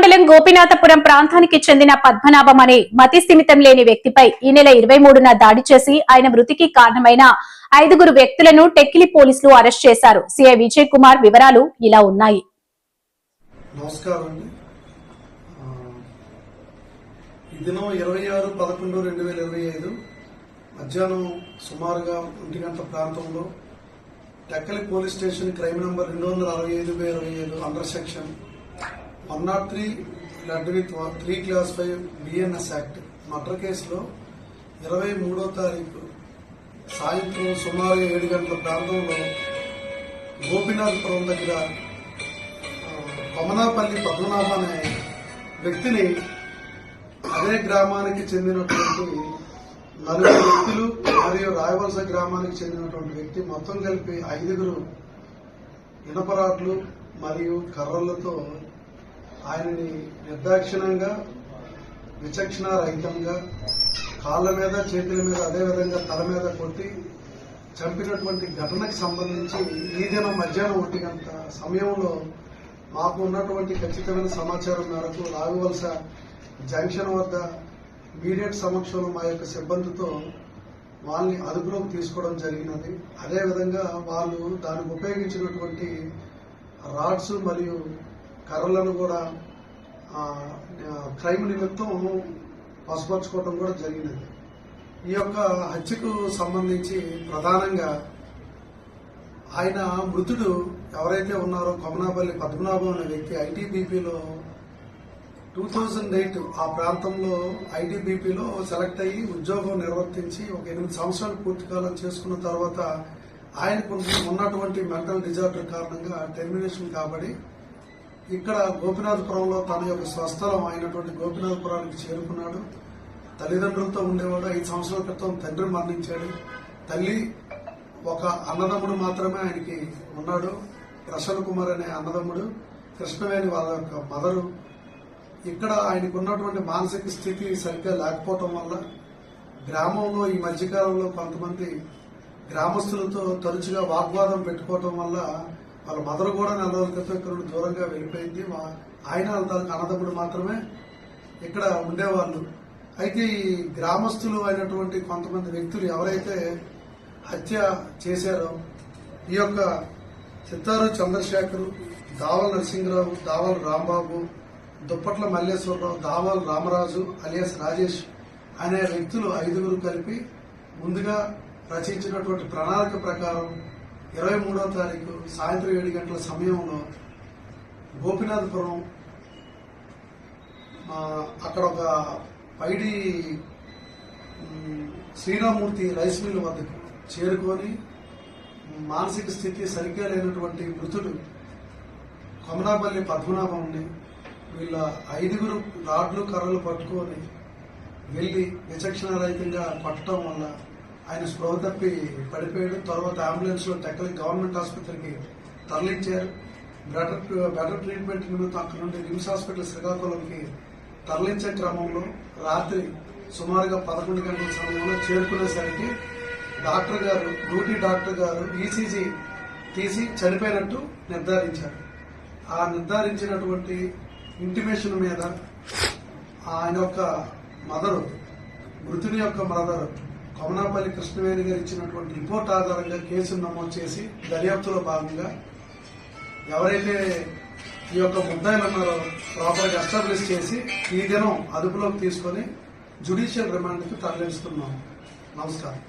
మండలం గోపినాథపురం ప్రాంతానికి చెందిన పద్మనాభం అనే మతి స్థిమితం లేని వ్యక్తిపై ఈ నెల ఇరవై మూడున దాడి చేసి ఆయన మృతికి కారణమైన ఐదుగురు వ్యక్తులను టెక్కిలి పోలీసులు అరెస్ట్ చేశారు. సిఐ విజయ్ కుమార్ వివరాలు ఇలా ఉన్నాయి. మధ్యాహ్నం సుమారుగా ఒంటి గంట ప్రాంతంలో Tekkali police station crime number రెండు వందల అరవై ఐదు బై ఇరవై ఐదు under section one not three read three clause five BNS act murder కేసులో ఇరవై మూడో తారీఖు సాయంత్రం సుమారు ఏడు గంటల ప్రాంతంలో గోపినాథపురం దగ్గర కొమనాపల్లి పద్మనాభ అనే వ్యక్తిని అదే గ్రామానికి చెందినటువంటి నలుగురు వ్యక్తులు మరియు రాయవలస గ్రామానికి చెందినటువంటి వ్యక్తి మొత్తం కలిపి ఐదుగురు ఇనపరాట్లు మరియు కర్రలతో ఆయనని నిర్దాక్షిణంగా విచక్షణ రహితంగా కాళ్ళ మీద చేతుల మీద అదే విధంగా తల మీద కొట్టి చంపినటువంటి ఘటనకు సంబంధించి ఈ దినం మధ్యాహ్నం ఒంటి గంట సమయంలో మాకు ఉన్నటువంటి ఖచ్చితమైన సమాచారం మేరకు రాఘవలస జంక్షన్ వద్ద మీడియట్ సమక్షంలో మా యొక్క సిబ్బందితో వాళ్ళని అదుపులోకి తీసుకోవడం జరిగినది. అదేవిధంగా వాళ్ళు దానికి ఉపయోగించినటువంటి రాడ్స్ మరియు కర్రలను కూడా క్రైమ్ నిమిత్తం పసుపరుచుకోవడం కూడా జరిగినది. ఈ యొక్క హత్యకు సంబంధించి ప్రధానంగా ఆయన మృతుడు ఎవరైతే ఉన్నారో కొమనాపల్లి పద్మనాభం అనే వ్యక్తి ఐటీబీపీలో టూ థౌజండ్ ఎయిట్ ఆ ప్రాంతంలో ఐటీబీపీలో సెలెక్ట్ అయ్యి ఉద్యోగం నిర్వర్తించి ఒక ఎనిమిది సంవత్సరాలు పూర్తి కాలం చేసుకున్న తర్వాత ఆయనకు ఉన్నటువంటి మెంటల్ డిజార్డర్ కారణంగా టెర్మినేషన్ కాబడి ఇక్కడ గోపినాథపురంలో తన యొక్క స్వస్థలం అయినటువంటి గోపినాథపురానికి చేరుకున్నాడు. తల్లిదండ్రులతో ఉండేవాడు. ఐదు సంవత్సరాల క్రితం తండ్రి మరణించాడు. తల్లి ఒక అన్నదమ్ముడు మాత్రమే ఆయనకి ఉన్నాడు. ప్రసన్న కుమార్ అనే అన్నదమ్ముడు కృష్ణవేణి వాళ్ళ యొక్క మదరు. ఇక్కడ ఆయనకు ఉన్నటువంటి మానసిక స్థితి సరిగ్గా లేకపోవటం వల్ల గ్రామంలో ఈ మధ్యకాలంలో కొంతమంది గ్రామస్తులతో తరచుగా వాగ్వాదం పెట్టుకోవటం వల్ల వాళ్ళ మదర్ కూడా నెల రోజుల క్రితం ఇక్కడ దూరంగా వెళ్ళిపోయింది. మా ఆయన వాళ్ళ అన్నదమ్ముడు మాత్రమే ఇక్కడ ఉండేవాళ్ళు. అయితే ఈ గ్రామస్తులు అయినటువంటి కొంతమంది వ్యక్తులు ఎవరైతే హత్య చేశారో ఈ యొక్క చిత్తారు చంద్రశేఖరు దావల నరసింహరావు దావల రాంబాబు దుప్పట్ల మల్లేశ్వరరావు దావల రామరాజు అలియాస్ రాజేష్ అనే వ్యక్తులు ఐదుగురు కలిపి ముందుగా రచించినటువంటి ప్రణాళిక ప్రకారం ఇరవై మూడవ తారీఖు సాయంత్రం ఏడు గంటల సమయంలో గోపినాథపురం అక్కడ ఒక పైడి శ్రీరామూర్తి రైస్ మిల్ వద్దకు చేరుకొని మానసిక స్థితి సరిగ్గా లేనటువంటి మృతుడు కొమనాపల్లి పద్మనాభంని వీళ్ళ ఐదుగురు రాడ్లు కర్రలు పట్టుకొని వెళ్ళి విచక్షణ రహితంగా కొట్టడం వల్ల ఆయన స్పృహ తప్పి పడిపోయాడు. తర్వాత అంబులెన్స్లో టెక్కలి గవర్నమెంట్ ఆసుపత్రికి తరలించారు. బెటర్ బెటర్ ట్రీట్మెంట్ నిమిత్తం అక్కడ నుండి నిమ్స్ హాస్పిటల్ శ్రీకాకుళంకి తరలించే క్రమంలో రాత్రి సుమారుగా పదకొండు గంటల సమయంలో చేరుకునేసరికి డాక్టర్ గారు డ్యూటీ డాక్టర్ గారు ఈసీజీ తీసి చనిపోయినట్టు నిర్ధారించారు. ఆ నిర్ధారించినటువంటి ఇంటిమేషన్ మీద ఆయన యొక్క మదరు మృతుని యొక్క మదరు కొమనాపల్లి కృష్ణవేణి గారు ఇచ్చినటువంటి రిపోర్ట్ ఆధారంగా కేసును నమోదు చేసి దర్యాప్తులో భాగంగా ఎవరైతే ఈ యొక్క ముద్దాయిలు ఉన్నారో ప్రాపర్గా ఎస్టాబ్లిష్ చేసి ఈ దినం అదుపులోకి తీసుకొని జ్యుడిషియల్ రిమాండ్కి తరలిస్తున్నాం. నమస్కారం.